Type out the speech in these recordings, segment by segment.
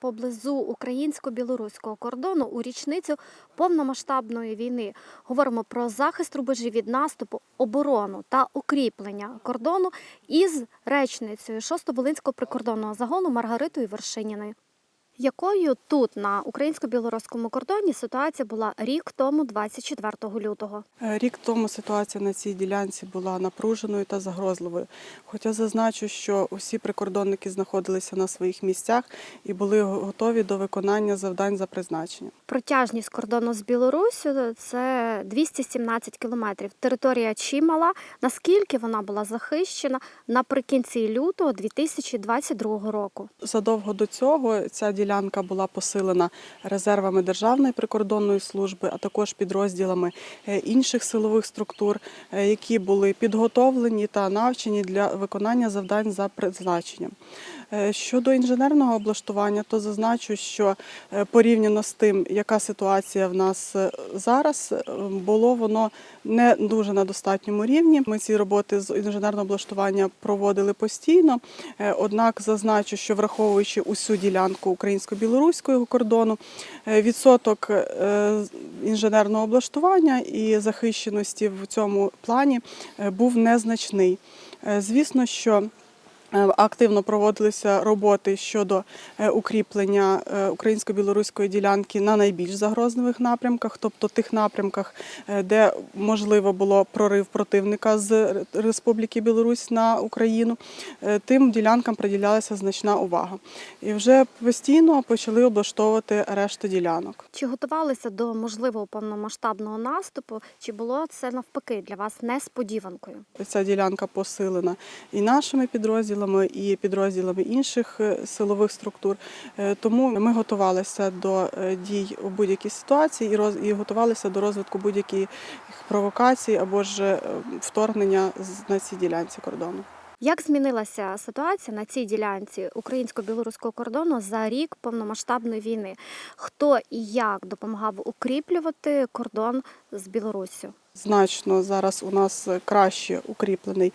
поблизу українсько-білоруського кордону у річницю повномасштабної війни. Говоримо про захист рубежів від наступу, оборону та укріплення кордону із речницею 6-Волинського прикордонного загону Маргаритою Вершиніною. Якою тут на українсько-білоруському кордоні ситуація була рік тому, 24 лютого? Е, Рік тому ситуація на цій ділянці була напруженою та загрозливою. Хоча зазначу, що усі прикордонники знаходилися на своїх місцях і були готові до виконання завдань за призначенням. Протяжність кордону з Білоруссю це 217 кілометрів. Територія чимала. Наскільки вона була захищена наприкінці лютого 2022 року? Задовго до цього ця ділянка була посилена резервами Державної прикордонної служби, а також підрозділами е, інших силових структур, е, які були підготовлені та навчені для виконання завдань за призначенням. Е, Щодо інженерного облаштування, то зазначу, що е, порівняно з тим, яка ситуація в нас е, зараз, було воно не дуже на достатньому рівні. Ми ці роботи з інженерного облаштування проводили постійно. Однак зазначу, що враховуючи усю ділянку українсько-білоруського кордону, відсоток інженерного облаштування і захищеності в цьому плані був незначний. Звісно, що Активно проводилися роботи щодо е, укріплення е, українсько-білоруської ділянки на найбільш загрозливих напрямках, тобто тих напрямках, е, де можливо було прорив противника з Республіки Білорусь на Україну. Е, Тим ділянкам приділялася значна увага. І вже постійно почали облаштовувати решту ділянок. Чи готувалися до можливого повномасштабного наступу? Чи було це навпаки для вас несподіванкою? Ця ділянка посилена і нашими підрозділами, і підрозділами інших е, силових структур. Е, Тому ми готувалися до е, дій у будь-якій ситуації і роз- і готувалися до розвитку будь-яких провокацій або ж вторгнення на цій ділянці кордону. Як змінилася ситуація на цій ділянці українсько-білоруського кордону за рік повномасштабної війни? Хто і як допомагав укріплювати кордон з Білоруссю? Значно зараз у нас краще укріплений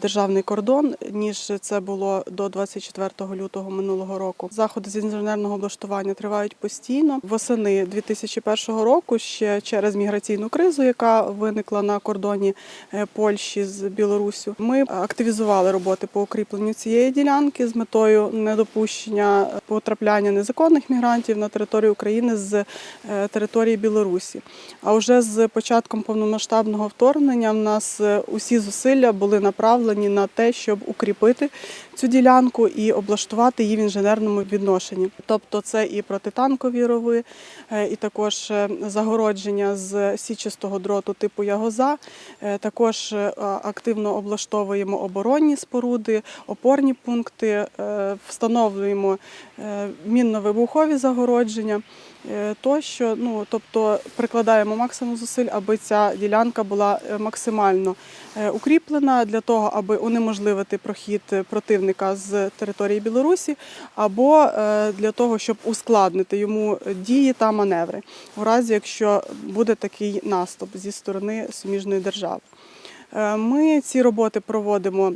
державний кордон, ніж це було до 24 лютого минулого року. Заходи з інженерного облаштування тривають постійно. Восени 2001 року, ще через міграційну кризу, яка виникла на кордоні е, Польщі з Білоруссю, ми активізували роботи по укріпленню цієї ділянки з метою недопущення потрапляння незаконних мігрантів на територію України з е, території Білорусі. А вже з початком повномасштабного вторгнення в нас е, усі зусилля були направлені на те, щоб укріпити цю ділянку і облаштувати її в інженерному відношенні. Тобто це і протитанкові рови, е, і також е, загородження з січистого дроту типу ягоза. Е, Також активно облаштовуємо оборонні споруди, опорні пункти, встановлюємо мінно-вибухові загородження тощо. Ну, тобто прикладаємо максимум зусиль, аби ця ділянка була максимально укріплена для того, аби унеможливити прохід противника з території Білорусі, або е, для того, щоб ускладнити йому дії та маневри, у разі якщо буде такий наступ зі сторони суміжної держави. Е, Ми ці роботи проводимо.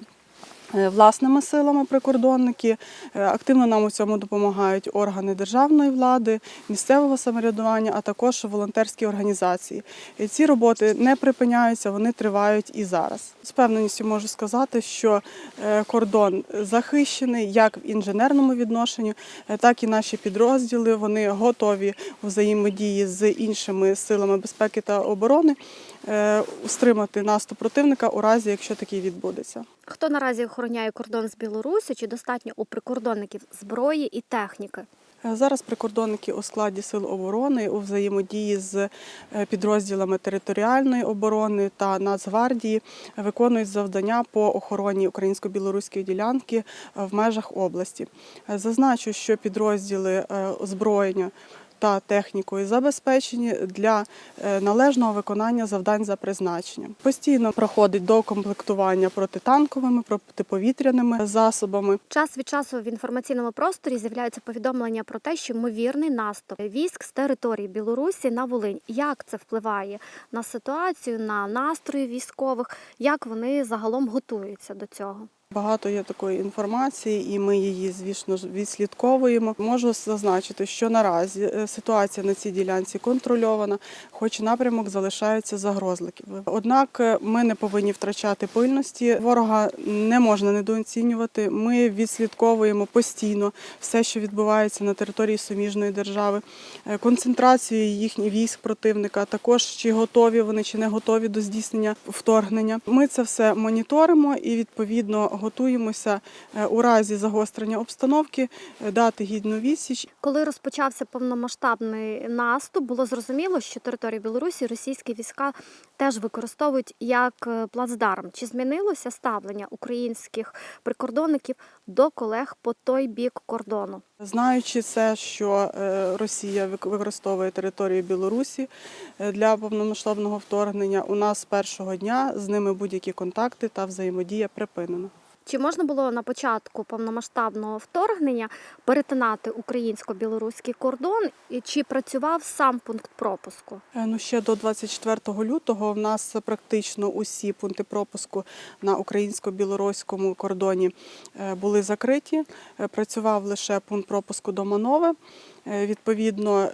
Е, Власними силами прикордонники Е, активно нам у цьому допомагають органи державної влади, місцевого самоврядування, а також волонтерські організації. І ці роботи не припиняються, вони тривають і зараз. З певненістю можу сказати, що е, кордон захищений як в інженерному відношенні, е, так і наші підрозділи. Вони готові взаємодії з іншими силами безпеки та оборони е, стримати наступ противника у разі, якщо такий відбудеться. Хто наразі охороняє кордон з Білоруссю? Чи достатньо у прикордонників зброї і техніки? Е, Зараз прикордонники у складі сил оборони у взаємодії з е, підрозділами територіальної оборони та Нацгвардії виконують завдання по охороні українсько-білоруської ділянки е, в межах області. Е, Зазначу, що підрозділи е, озброєння та технікою забезпечені для е, належного виконання завдань за призначенням. Постійно проходить докомплектування протитанковими, протиповітряними засобами. Час від часу в інформаційному просторі з'являються повідомлення про те, що ймовірний наступ військ з території Білорусі на Волинь. Як це впливає на ситуацію, на настрої військових? Як вони загалом готуються до цього? Багато є такої інформації, і ми її, звісно відслідковуємо. Можу зазначити, що наразі е, ситуація на цій ділянці контрольована, хоч напрямок залишається загрозливим. Однак е, ми не повинні втрачати пильності. Ворога не можна недооцінювати. Ми відслідковуємо постійно все, що відбувається на території суміжної держави, е, концентрацію їхніх військ противника, також чи готові вони чи не готові до здійснення вторгнення. Ми це все моніторимо і відповідно готуємося е, у разі загострення обстановки е, дати гідну відсіч Коли розпочався повномасштабний наступ, було зрозуміло, що територію Білорусі російські війська теж використовують як е, плацдарм. Чи змінилося ставлення українських прикордонників до колег по той бік кордону? Знаючи це, що Росія використовує територію Білорусі для повномасштабного вторгнення, у нас з першого дня з ними будь-які контакти та взаємодія припинена. Чи можна було на початку повномасштабного вторгнення перетинати українсько-білоруський кордон? І чи працював сам пункт пропуску? Е, Ну ще до 24 лютого в нас практично усі пункти пропуску на українсько-білоруському кордоні е, були закриті. Е, Працював лише пункт пропуску до Манове. Відповідно,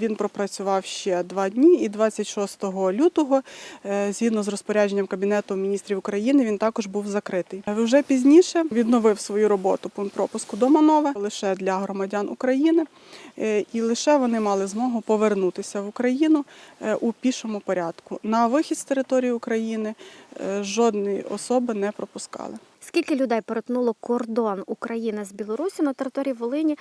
він пропрацював ще два дні, і 26 лютого, згідно з розпорядженням Кабінету міністрів України, він також був закритий. Вже пізніше відновив свою роботу пункт пропуску до Манове лише для громадян України, Е, і лише вони мали змогу повернутися в Україну е, у пішому порядку. На вихід з території України е, жодної особи не пропускали. Скільки людей перетнуло кордон України з Білорусі на території Волині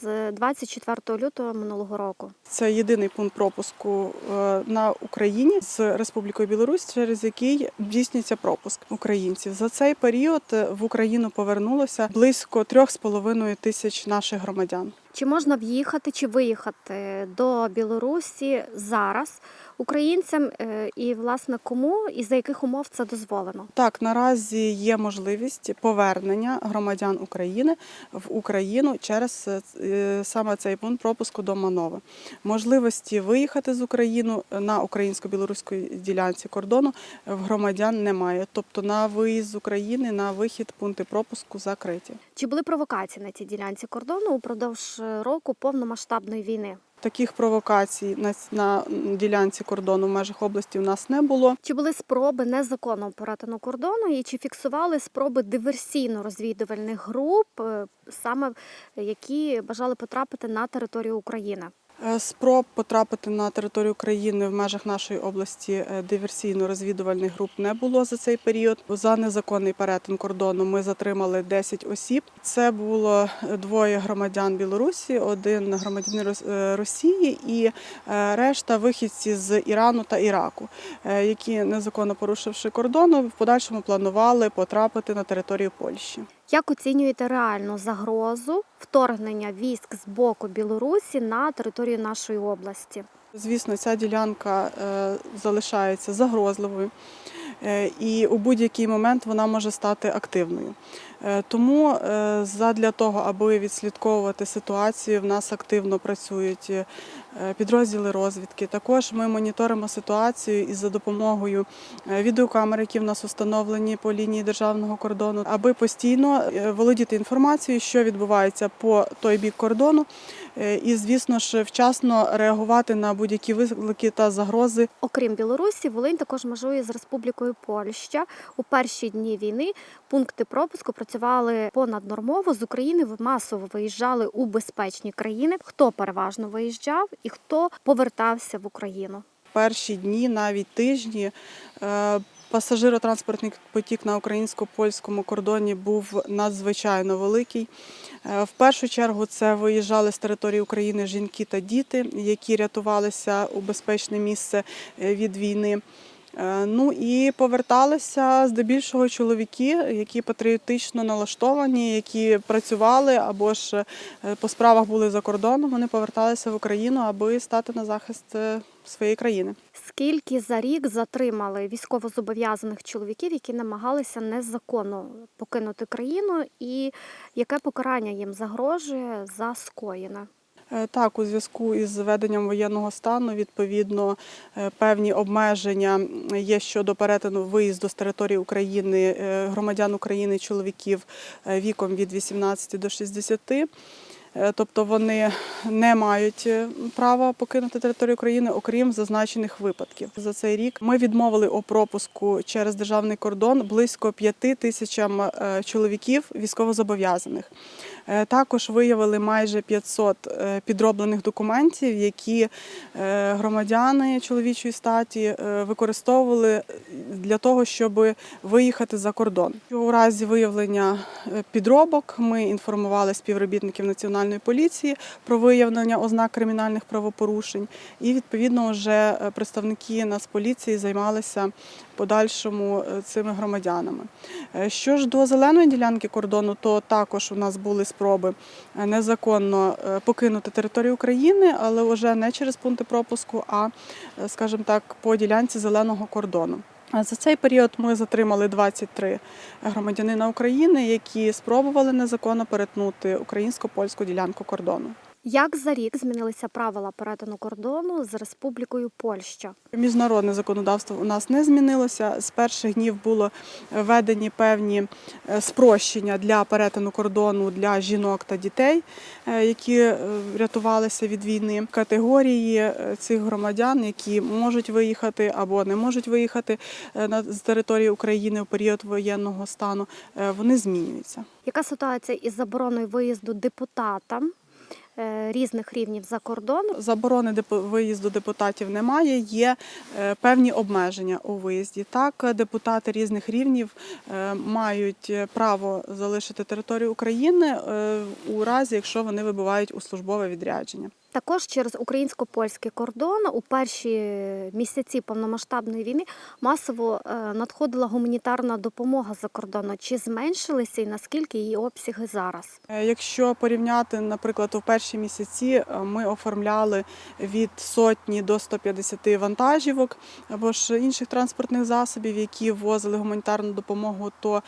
з 24 лютого минулого року? Це єдиний пункт пропуску е, на Україні з Республікою Білорусь, через який здійснюється пропуск українців. За цей період е, в Україну повернулося близько 3,5 тисяч наших громадян. Чи можна в'їхати чи виїхати до Білорусі зараз українцям е, і власне кому і за яких умов це дозволено? Так, наразі є можливість повернення громадян України в Україну через е, саме цей пункт пропуску до Манови. Можливості виїхати з України на українсько-білоруській ділянці кордону в громадян немає. Тобто на виїзд з України, на вихід пункти пропуску закриті. Чи були провокації на цій ділянці кордону упродовж року повномасштабної війни? Таких провокацій на, на ділянці кордону в межах області у нас не було. Чи були спроби незаконного перетину кордону і чи фіксували спроби диверсійно-розвідувальних груп, е, саме які бажали потрапити на територію України? Е, Спроб потрапити на територію країни в межах нашої області е, диверсійно-розвідувальних груп не було за цей період. За незаконний перетин кордону ми затримали 10 осіб. Це було двоє громадян Білорусі, один громадянин е, Росії і е, решта вихідці з Ірану та Іраку, е, які незаконно порушивши кордону, в подальшому планували потрапити на територію Польщі. Як оцінюєте реальну загрозу вторгнення військ з боку Білорусі на територію нашої області? Звісно, ця ділянка е, залишається загрозливою, е, і у будь-який момент вона може стати активною. Е, Тому е, задля того, аби відслідковувати ситуацію, в нас активно працюють е, підрозділи розвідки. Також ми моніторимо ситуацію із за допомогою відеокамер, які в нас установлені по лінії державного кордону, аби постійно володіти інформацією, що відбувається по той бік кордону, і, звісно ж, вчасно реагувати на будь-які виклики та загрози. Окрім Білорусі, Волинь також межує з Республікою Польща. У перші дні війни пункти пропуску працювали понаднормово. З України масово виїжджали у безпечні країни. Хто переважно виїжджав і хто повертався в Україну? Перші дні, навіть тижні. е, Пасажиротранспортний потік на українсько-польському кордоні був надзвичайно великий. Е, В першу чергу це виїжджали з території України жінки та діти, які рятувалися у безпечне місце е, від війни. Е, Ну і поверталися здебільшого чоловіки, які патріотично налаштовані, які працювали або ж е, по справах були за кордоном. Вони поверталися в Україну, аби стати на захист е, своєї країни. Скільки за рік затримали військовозобов'язаних чоловіків, які намагалися незаконно покинути країну, і яке покарання їм загрожує за скоєне? Е, Так, у зв'язку із введенням воєнного стану, відповідно, е, певні обмеження є щодо перетину виїзду з території України е, громадян України, чоловіків віком від 18 до 60. Е, Тобто вони не мають права покинути територію України, окрім зазначених випадків. За цей рік ми відмовили у пропуску через державний кордон близько п'яти тисячам чоловіків військовозобов'язаних. Е, Також виявили майже 500 е, підроблених документів, які е, громадяни чоловічої статі використовували для того, щоб виїхати за кордон. У разі виявлення підробок ми інформували співробітників національної поліції про виявлення ознак кримінальних правопорушень, і відповідно вже представники Нацполіції займалися подальшому цими громадянами. Що ж до зеленої ділянки кордону, то також у нас були спроби е, незаконно е, покинути територію України, але вже не через пункти пропуску, а, е, скажімо так, по ділянці зеленого кордону. За цей період ми затримали 23 громадянина України, які спробували незаконно перетнути українсько-польську ділянку кордону. Як за рік змінилися правила перетину кордону з Республікою Польща? Міжнародне законодавство у нас не змінилося. З перших днів було введені певні е, спрощення для перетину кордону для жінок та дітей, е, які е, рятувалися від війни. Категорії цих громадян, які можуть виїхати або не можуть виїхати з території України в період воєнного стану, вони змінюються. Яка ситуація із забороною виїзду депутатам різних рівнів за кордон? Заборони виїзду депутатів немає. Є е, певні обмеження у виїзді. Так, е, депутати різних рівнів е, мають е, право залишити територію України е, у разі, якщо вони вибувають у службове відрядження. Також через українсько-польський кордон у перші місяці повномасштабної війни масово е, надходила гуманітарна допомога за кордону. Чи зменшилися і наскільки її обсяги зараз? Е, Якщо порівняти, наприклад, у перші місяці е, ми оформляли від сотні до 150 вантажівок або ж інших транспортних засобів, які ввозили гуманітарну допомогу, то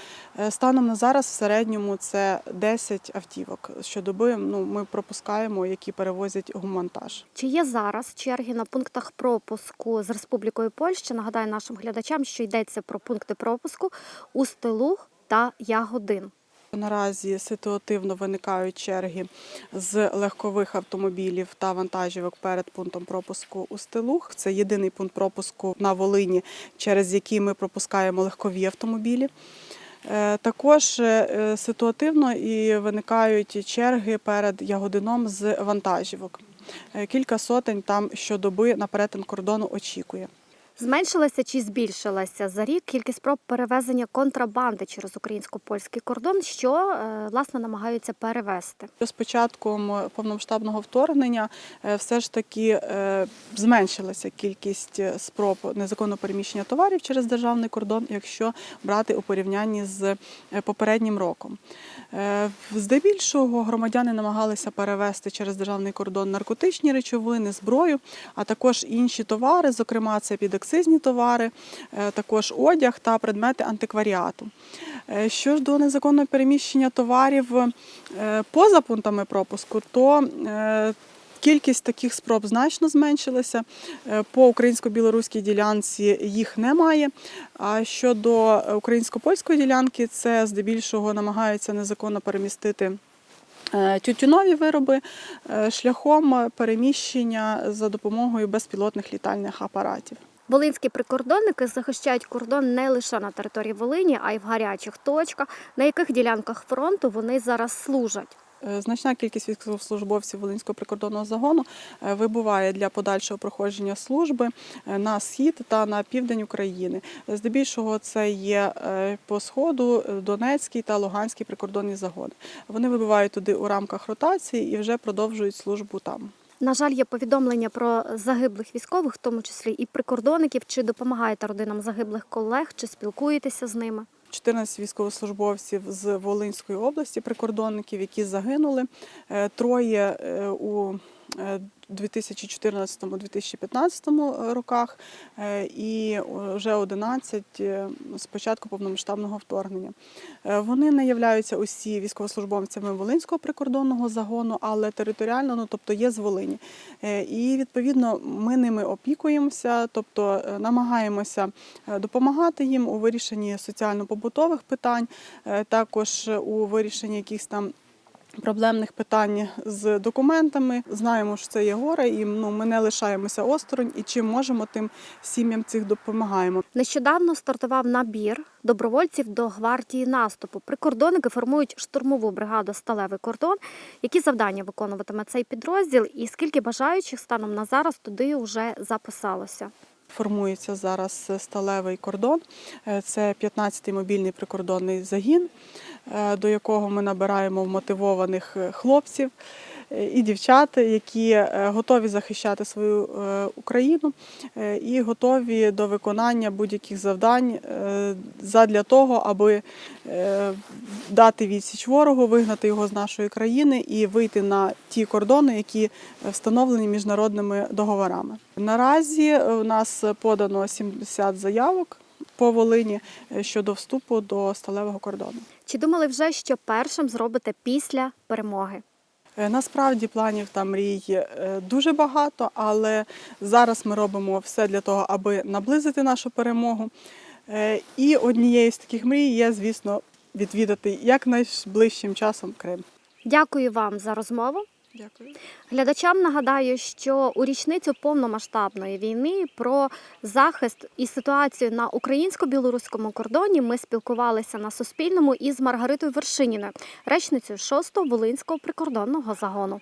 станом на зараз в середньому це 10 автівок. Щодоби ну, ми пропускаємо, які перевозять гумантаж. Чи є зараз черги на пунктах пропуску з Республікою Польща? Нагадаю нашим глядачам, що йдеться про пункти пропуску у Стилуг та Ягодин. Наразі ситуативно виникають черги з легкових автомобілів та вантажівок перед пунктом пропуску у Стилух. Це єдиний пункт пропуску на Волині, через який ми пропускаємо легкові автомобілі. Е, Також е, ситуативно і виникають черги перед Ягодином з вантажівок. Е, Кілька сотень там щодоби на перетин кордону очікує. Зменшилася чи збільшилася за рік кількість спроб перевезення контрабанди через українсько-польський кордон, що е, власне намагаються перевезти? З початком повномасштабного вторгнення е, все ж таки е, зменшилася кількість спроб незаконного переміщення товарів через державний кордон, якщо брати у порівнянні з попереднім роком. Здебільшого громадяни намагалися перевезти через державний кордон наркотичні речовини, зброю, а також інші товари, зокрема це підакцизні товари, е, також одяг та предмети антикваріату. Е, Що ж до незаконного переміщення товарів е, поза пунктами пропуску, то Кількість таких спроб значно зменшилася. По українсько-білоруській ділянці їх немає. А щодо українсько-польської ділянки, це здебільшого намагаються незаконно перемістити тютюнові вироби шляхом переміщення за допомогою безпілотних літальних апаратів. Волинські прикордонники захищають кордон не лише на території Волині, а й в гарячих точках, на яких ділянках фронту вони зараз служать. Е, Значна кількість військовослужбовців Волинського прикордонного загону е, вибуває для подальшого проходження служби е, на схід та на південь України. Здебільшого це є по сходу Донецький та Луганський прикордонні загони. Вони вибувають туди у рамках ротації і вже продовжують службу там. На жаль, є повідомлення про загиблих військових, в тому числі і прикордонників. Чи допомагаєте родинам загиблих колег, чи спілкуєтеся з ними? 14 військовослужбовців з Волинської області, прикордонників, які загинули. Е, Троє е, у 2014-2015 роках е, і вже 11 е, з початку повномасштабного вторгнення. Е, Вони не являються усі військовослужбовцями Волинського прикордонного загону, але територіально, ну тобто є з Волині. Е, І відповідно ми ними опікуємося, тобто е, намагаємося е, допомагати їм у вирішенні соціально-побутових питань, е, також у вирішенні якихось там. Проблемних питань з документами знаємо, що це є горе, і ну ми не лишаємося осторонь, і чим можемо, тим сім'ям цих допомагаємо. Нещодавно стартував набір добровольців до гвардії наступу. Прикордонники формують штурмову бригаду Сталевий кордон. Які завдання виконуватиме цей підрозділ, і скільки бажаючих станом на зараз туди вже записалося? Формується зараз сталевий кордон. Е, Це 15-й мобільний прикордонний загін, до якого ми набираємо мотивованих е, хлопців е, і дівчат, які е, готові захищати свою е, Україну е, і готові до виконання будь-яких завдань е, задля того, аби е, дати відсіч ворогу, вигнати його з нашої країни і вийти на ті кордони, які е, встановлені міжнародними договорами. Наразі е, у нас подано 70 заявок по Волині е, щодо вступу до сталевого кордону. Чи думали вже, що першим зробите після перемоги? Е, Насправді планів та мрій е, дуже багато, але зараз ми робимо все для того, аби наблизити нашу перемогу. Е, І однією з таких мрій є, звісно, відвідати якнайближчим часом Крим. Дякую вам за розмову. Дякую. Глядачам нагадаю, що у річницю повномасштабної війни про захист і ситуацію на українсько-білоруському кордоні ми спілкувалися на Суспільному із Маргаритою Вершиніною, речницею 6-го Волинського прикордонного загону.